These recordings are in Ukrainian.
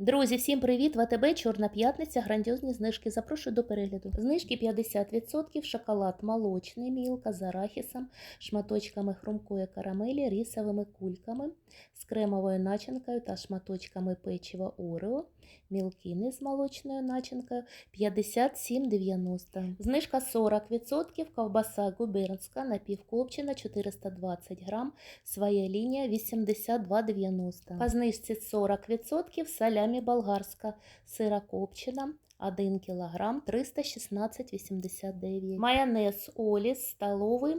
Друзі, всім привіт! ВТБ Чорна п'ятниця, грандіозні знижки. Запрошую до перегляду. Знижки 50%, шоколад молочний, мілка з арахісом, шматочками хрумкої карамелі, рісовими кульками, кремовою начинкою та шматочками печива Орео, мілкини з молочною начинкою 57,90. Знижка 40%, ковбаса губернська, напівкопчена 420 грам, своя лінія 82,90. По знижці 40% салямі болгарська, сира копчена 1 кг 316,89. Майонез Оліс столовий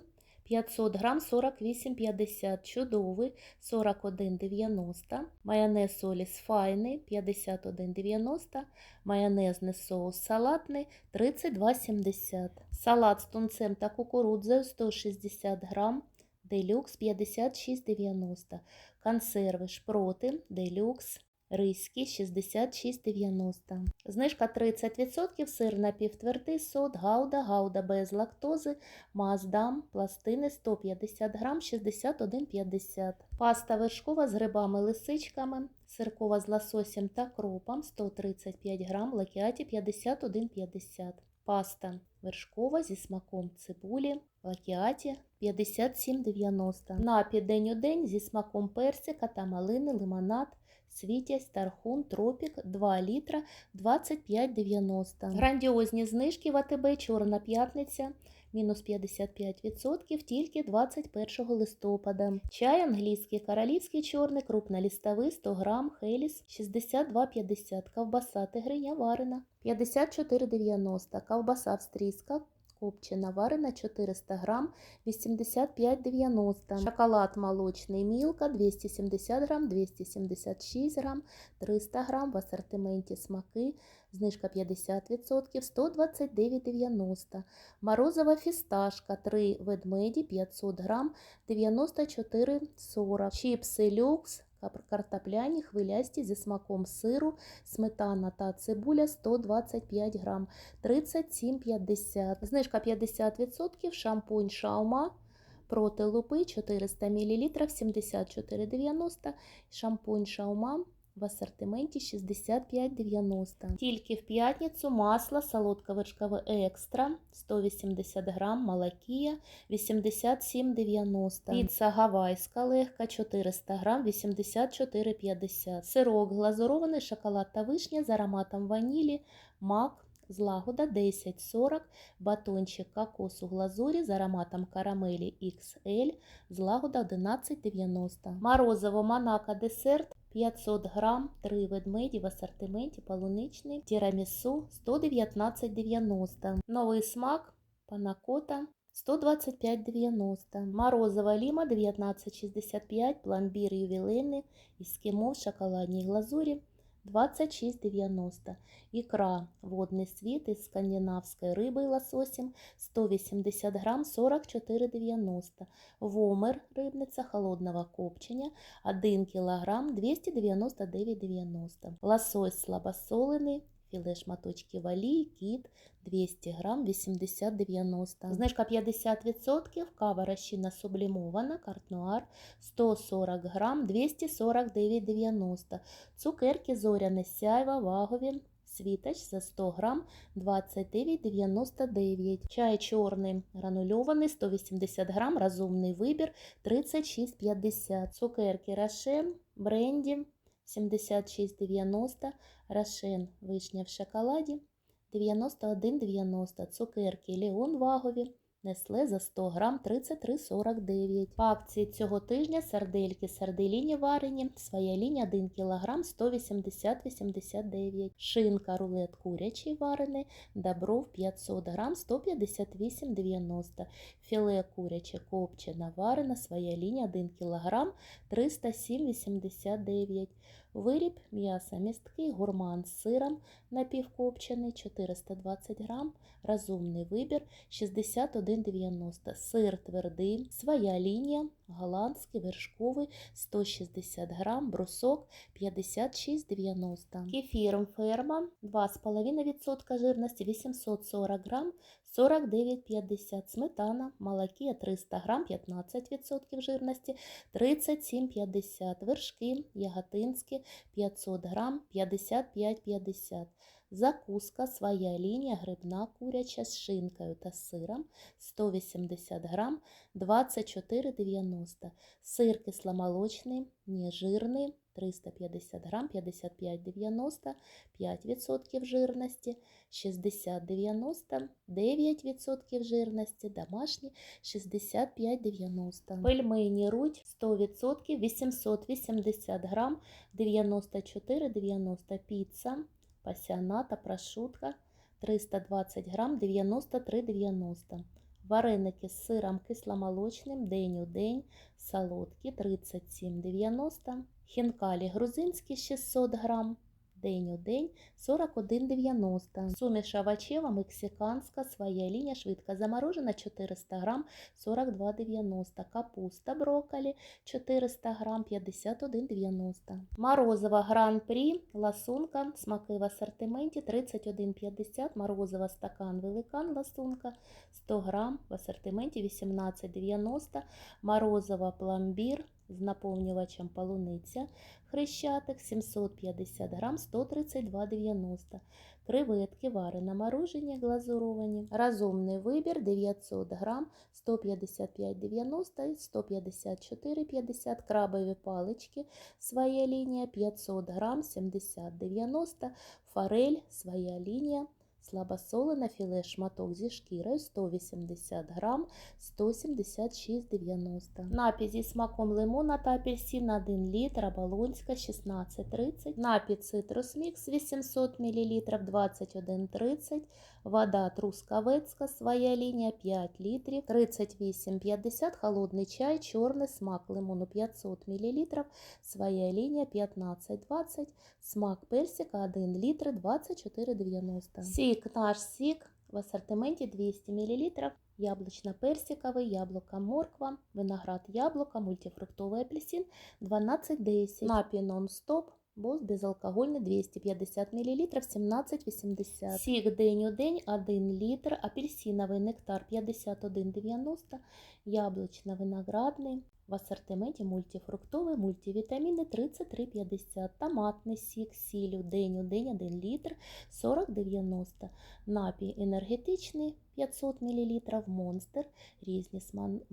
500 грам 48,50. Чудовий 41,90. Майонез Оліс файний 51,90. Майонезний соус салатний 32,70. Салат з тунцем та кукурудзою 160 грам. Делюкс 56,90. Консерви шпроти Делюкс Ризькі 66,90. Знижка 30%, сир напівтвердий, сот, гауда, гауда без лактози, маздам, пластини 150 грам 61,50. Паста вершкова з грибами-лисичками, сиркова з лососем та кропом 135 грам, лакіаті 51,50. Паста вершкова зі смаком цибулі, лакіаті 57,90. Напій день у день зі смаком персика та малини, лимонад, світязь, тархун, тропік 2 літра 25,90. Грандіозні знижки в АТБ Чорна п'ятниця. Мінус 55% тільки 21 листопада. Чай англійський королівський чорний, крупнолістовий 100 грам, Хеліс 62,50, ковбаса тигриня варена 54,90, ковбаса австрійська копчена варена 400 грам 85,90, шоколад молочний мілка 270 грам, 276 грам, 300 грам в асортименті смаки, знижка 50%, 129,90, морозова фісташка 3 ведмеді 500 грам, 94,40, чіпси люкс Картопляні хвилясті зі смаком сиру, сметана та цибуля 125 грам, 37,50. Знижка 50%, шампунь шаума проти лупи 400 мл 74,90. Шампунь шаума в асортименті 65,90. Тільки в п'ятницю масло солодко-вершкове екстра 180 грам, малакія 87,90. Піца гавайська легка 400 грам 84,50. Сирок глазурований шоколад та вишня з ароматом ванілі, мак, Злагода 10,40, батончик кокосу глазурі з ароматом карамелі XL, злагода 11,90. Морозиво Монако десерт 500 грам, 3 ведмеді в асортименті полуничний, тірамісу 119,90. Новий смак панакота 125,90. Морозова ліма 19,65, пломбір ювілейний, ескімо в шоколадній глазурі 26,90. Ікра водний світ із скандинавської риби і лососем 180 грам 44,90. Вомер рибниця холодного копчення 1 кг 299,90. Лосось слабосолений Філе шматочки валії, кіт 200 грам 80,90. Знижка 50%, кава розчинна сублімована, картнуар 140 грам 249,90. Цукерки зоряне сяйва, вагові, світач за 100 грам 29,99. Чай чорний гранульований 180 грам, розумний вибір 36,50. Цукерки Рошен, бренді 76,90, Рошен вишня в шоколаді 91,90, цукерки Леон вагові, Несле за 100 грам 33,49. По акції цього тижня сардельки сарделіні варені, своя лінія 1 кг 180,89. Шинка рулет курячий варений, добров 500 грам 158,90. Філе куряче копчена варена, своя лінія 1 кг 307,89. Виріб м'яса місткий, гурман з сиром напівкопчений 420 грам, розумний вибір 61,90. Сир твердий, своя лінія голландський, вершковий 160 грам, брусок 56,90. Кефір ферма 2,5% жирності 840 грам 49,50. Сметана, молокія 300 грам 15% жирності 37,50. Вершки яготинські 500 грам 55,50. Закуска своя лінія грибна куряча з шинкою та сиром 180 грам 24,90. Сир кисломолочний, нежирний 350 грам 55,90, 5% жирності, 60,90, 9% жирності, домашні 65,90. Пельмені руть 100%, 880 грам 94,90. Піца пасіаната, прошутка 320 грам 93,90. Вареники з сиром кисломолочним день у день, солодкі 37,90. Хінкалі грузинські 600 грам день у день 41,90. Суміш овочева мексиканська, своя лінія швидко заморожена 400 грам 42,90. Капуста брокколі 400 грам 51,90. Морозова гран-прі, ласунка, смаки в асортименті 31,50. Морозова стакан великан, ласунка 100 грам в асортименті 18,90. Морозова пломбір з наповнювачем полуниця хрещатик 750 грам 132,90. Креветки варене морожені глазуровані. Разумний вибір 900 грам 155,90 154,50. Крабові палички своя лінія 500 грам 70,90. Форель своя лінія. Слабосолене філе шматок зі шкірою 180 грам 176,90. Напій зі смаком лимона та апельсин 1 літр, оболонська 16,30. Напій цитрус мікс 800 мл 21,30. Вода трускавецька, своя лінія 5 літрів 38,50. Холодний чай, чорний смак лимону 500 мл, своя лінія 15,20. Смак персика 1 літр 24,90. Наш сік в асортименті 200 мл. Яблучно-персиковий, яблука морква, виноград яблука, мультифруктовий апельсин 12,10. Напій нон-стоп. Бос безалкогольний 250 мл 17,80. Сік день у день 1 літр, апельсиновий нектар 51,90, яблучно-виноградний, в асортименті мультифруктовий, мультивітаміни 33,50, томатний сік, сіль день у день 1 літр 40,90, напій енергетичний 500 мл, монстр, різні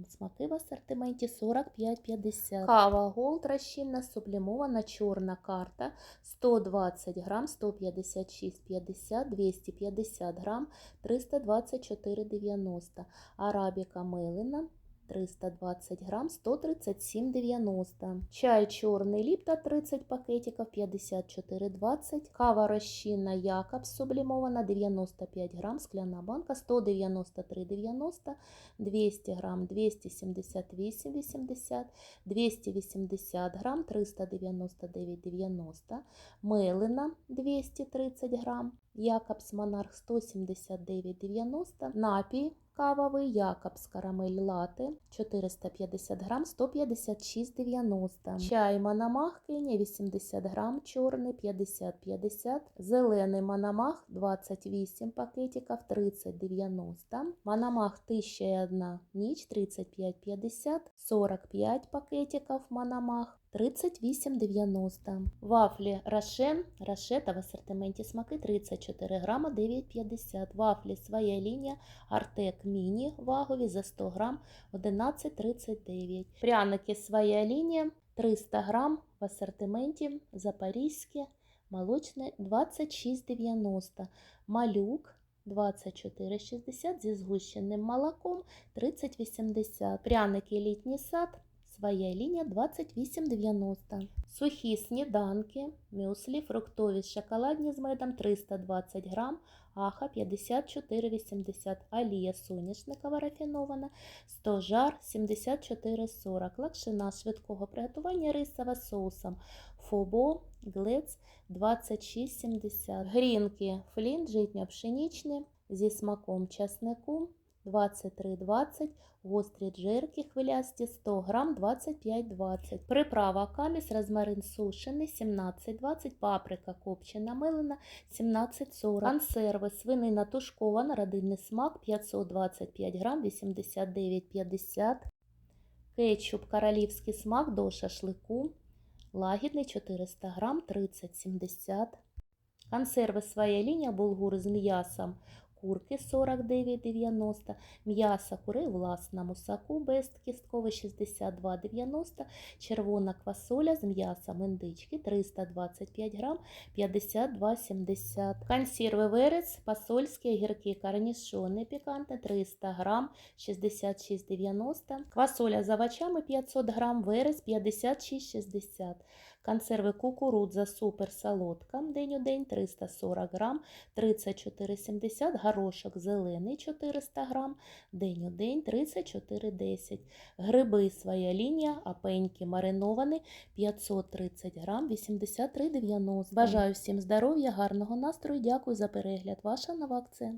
смаки в асортименті 45,50. Кава Голд розчинна, сублімована чорна карта 120 грам 156,50, 250 грам 324,90. Арабіка мелена 320 грам 137,90. Чай чорний ліпта 30 пакетиків 54,20. Кава розчинна Якобс сублімована 95 грам, скляна банка 193,90. 200 грам 278,80. 280 грам 399,90. Мелена 230 грам. Якобс Монарх 179,90. Напій кавовий Якобс карамель лати 450 грам 156,90. Чай Мономах Кенія 80 грам, чорний 50-50. Зелений Мономах 28 пакетиків 30,90. Мономах 1001 ніч 35,50. 45 пакетиків Мономах 38,90. Вафлі Рошен, Рошета в асортименті смаки 34 грама 9,50. Вафлі своя лінія Артек Міні вагові за 100 грам 11,39. Пряники своя лінія 300 грам в асортименті Запорізьке, молочне 26,90. Малюк 24,60 зі згущеним молоком 30,80. Пряники літній сад Своя лінія 28,90. Сухі сніданки, мюслі, фруктові шоколадні з медом 320 грам, аха 54,80, алія соняшникова рафінована, 100 жар 74,40, лакшина швидкого приготування рисова соусом, фобо, глец 26,70, грінки, флінт житньо-пшенічні зі смаком часнику 23,20, гострі джерки хвилясті 100 грам 25,20. Приправа каміс, розмарин сушений 17,20, паприка копчена мелена 17,40. Консерви, свинина тушкована, родинний смак 525 грам 89,50. Кетчуп королівський смак до шашлику. Лагідний 400 грам 30,70. Консерви своя лінія булгур з м'ясом. Курки 49,90, м'ясо курей у власному соку безкісткове 62,90, червона квасоля з м'ясом індички 325 грам 52,70. Консерви верес, посольські огірки корнішони піканти 300 грам 66,90, квасоля з овочами 500 грам, верес 56,60. Консерви кукурудза супер солодка день у день 340 грам 34,70, горошок зелений 400 грам, день у день 34,10. Гриби своя лінія, апеньки мариновані 530 грам 83,90. Бажаю всім здоров'я, гарного настрою, дякую за перегляд. Ваша нова акція.